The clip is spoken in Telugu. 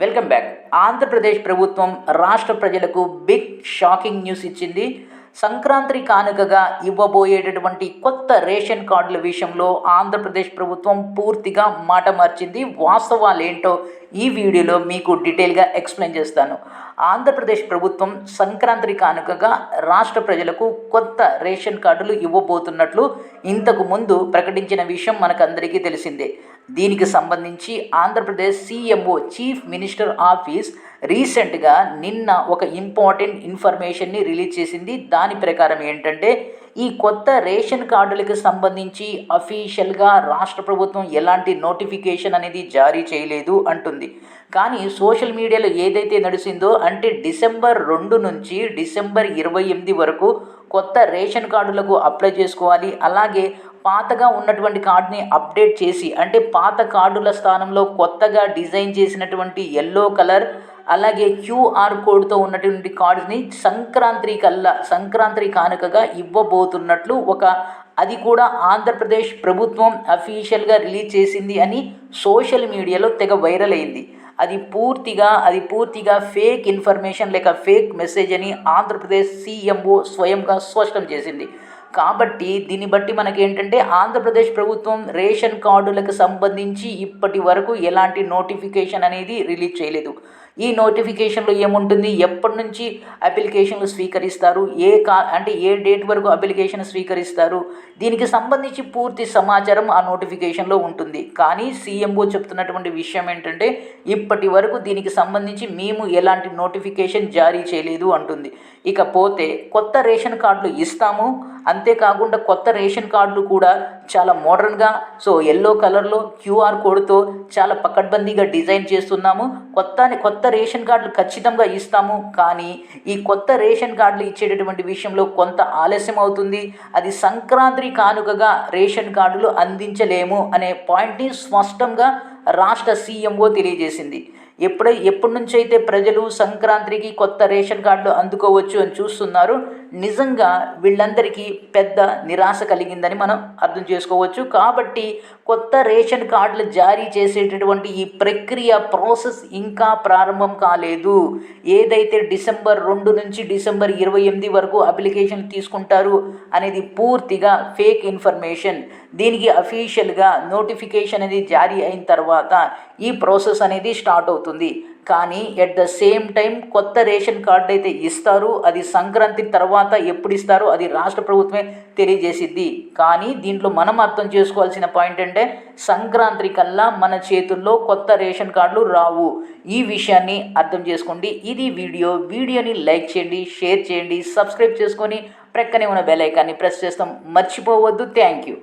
Welcome back. ఆంధ్రప్రదేశ్ ప్రభుత్వం రాష్ట్ర ప్రజలకు బిగ్ షాకింగ్ న్యూస్ ఇచ్చింది. సంక్రాంతి కానుకగా ఇవ్వబోయేటటువంటి కొత్త రేషన్ కార్డుల విషయంలో ఆంధ్రప్రదేశ్ ప్రభుత్వం పూర్తిగా మాట మార్చింది. వాస్తవాలు ఏంటో ఈ వీడియోలో మీకు డీటెయిల్గా ఎక్స్ప్లెయిన్ చేస్తాను. ఆంధ్రప్రదేశ్ ప్రభుత్వం సంక్రాంతి కానుకగా రాష్ట్ర ప్రజలకు కొత్త రేషన్ కార్డులు ఇవ్వబోతున్నట్లు ఇంతకు ముందు ప్రకటించిన విషయం మనకందరికీ తెలిసిందే. దీనికి సంబంధించి Andhra Pradesh CMO chief minister office రీసెంట్గా నిన్న ఒక ఇంపార్టెంట్ ఇన్ఫర్మేషన్ని రిలీజ్ చేసింది. దాని ప్రకారం ఏంటంటే ఈ కొత్త రేషన్ కార్డులకు సంబంధించి అఫీషియల్గా రాష్ట్ర ప్రభుత్వం ఎలాంటి నోటిఫికేషన్ అనేది జారీ చేయలేదు అంటుంది. కానీ సోషల్ మీడియాలో ఏదైతే నడిచిందో అంటే డిసెంబర్ రెండు నుంచి డిసెంబర్ ఇరవై ఎనిమిది వరకు కొత్త రేషన్ కార్డులకు అప్లై చేసుకోవాలి. అలాగే పాతగా ఉన్నటువంటి కార్డుని అప్డేట్ చేసి అంటే పాత కార్డుల స్థానంలో కొత్తగా డిజైన్ చేసినటువంటి ఎల్లో కలర్ అలాగే క్యూఆర్ కోడ్తో ఉన్నటువంటి కార్డ్స్ని సంక్రాంతి కల్లా సంక్రాంతి కానుకగా ఇవ్వబోతున్నట్లు ఒక అది కూడా ఆంధ్రప్రదేశ్ ప్రభుత్వం అఫీషియల్గా రిలీజ్ చేసింది అని సోషల్ మీడియాలో తెగ వైరల్ అయింది. అది పూర్తిగా అది పూర్తిగా ఫేక్ ఇన్ఫర్మేషన్ లేక ఫేక్ మెసేజ్ అని ఆంధ్రప్రదేశ్ సీఎంఓ స్వయంగా స్పష్టం చేసింది. కాబట్టి దీన్ని బట్టి మనకి ఏంటంటే ఆంధ్రప్రదేశ్ ప్రభుత్వం రేషన్ కార్డులకు సంబంధించి ఇప్పటి వరకు ఎలాంటి నోటిఫికేషన్ అనేది రిలీజ్ చేయలేదు. ఈ నోటిఫికేషన్లో ఏముంటుంది? ఎప్పటి నుంచి అప్లికేషన్లు స్వీకరిస్తారు? ఏ కా అంటే ఏ డేట్ వరకు అప్లికేషన్ స్వీకరిస్తారు? దీనికి సంబంధించి పూర్తి సమాచారం ఆ నోటిఫికేషన్లో ఉంటుంది. కానీ సీఎంఓ చెప్తున్నటువంటి విషయం ఏంటంటే ఇప్పటి వరకు దీనికి సంబంధించి మేము ఎలాంటి నోటిఫికేషన్ జారీ చేయలేదు అంటుంది. ఇకపోతే కొత్త రేషన్ కార్డులు ఇస్తాము. అంతేకాకుండా కొత్త రేషన్ కార్డులు కూడా చాలా మోడర్న్గా సో ఎల్లో కలర్లో క్యూఆర్ కోడ్తో చాలా పకడ్బందీగా డిజైన్ చేస్తున్నాము. కొత్త కొత్త రేషన్ కార్డులు ఖచ్చితంగా ఇస్తాము. కానీ ఈ కొత్త రేషన్ కార్డులు ఇచ్చేటటువంటి విషయంలో కొంత ఆలస్యం అవుతుంది. అది సంక్రాంతి కానుకగా రేషన్ కార్డులు అందించలేము అనే పాయింట్ని స్పష్టంగా రాష్ట్ర సీఎంఓ తెలియజేసింది. ఎప్పుడై ఎప్పటి నుంచి అయితే ప్రజలు సంక్రాంతికి కొత్త రేషన్ కార్డులు అందుకోవచ్చు అని చూస్తున్నారు నిజంగా వీళ్ళందరికీ పెద్ద నిరాశ కలిగిందని మనం అర్థం చేసుకోవచ్చు. కాబట్టి కొత్త రేషన్ కార్డులు జారీ చేసేటటువంటి ఈ ప్రక్రియ ప్రాసెస్ ఇంకా ప్రారంభం కాలేదు. ఏదైతే డిసెంబర్ రెండు నుంచి డిసెంబర్ ఇరవై ఎనిమిది వరకు అప్లికేషన్ తీసుకుంటారు అనేది పూర్తిగా ఫేక్ ఇన్ఫర్మేషన్. దీనికి అఫీషియల్గా నోటిఫికేషన్ అనేది జారీ అయిన తర్వాత ఈ ప్రాసెస్ అనేది స్టార్ట్ అవుతుంది. కానీ ఎట్ ద సేమ్ టైం కొత్త రేషన్ కార్డు అయితే ఇస్తారు. అది సంక్రాంతి తర్వాత ఎప్పుడు ఇస్తారో అది రాష్ట్ర ప్రభుత్వమే తెలియజేసిద్ది. కానీ దీంట్లో మనం అర్థం చేసుకోవాల్సిన పాయింట్ అంటే సంక్రాంతి కల్లా మన చేతుల్లో కొత్త రేషన్ కార్డులు రావు. ఈ విషయాన్ని అర్థం చేసుకోండి. ఇది వీడియో. వీడియోని లైక్ చేయండి షేర్ చేయండి సబ్స్క్రైబ్ చేసుకొని ప్రక్కనే ఉన్న బెల్ ఐకాన్ని ప్రెస్ చేస్తాం. మర్చిపోవద్దు. Thank you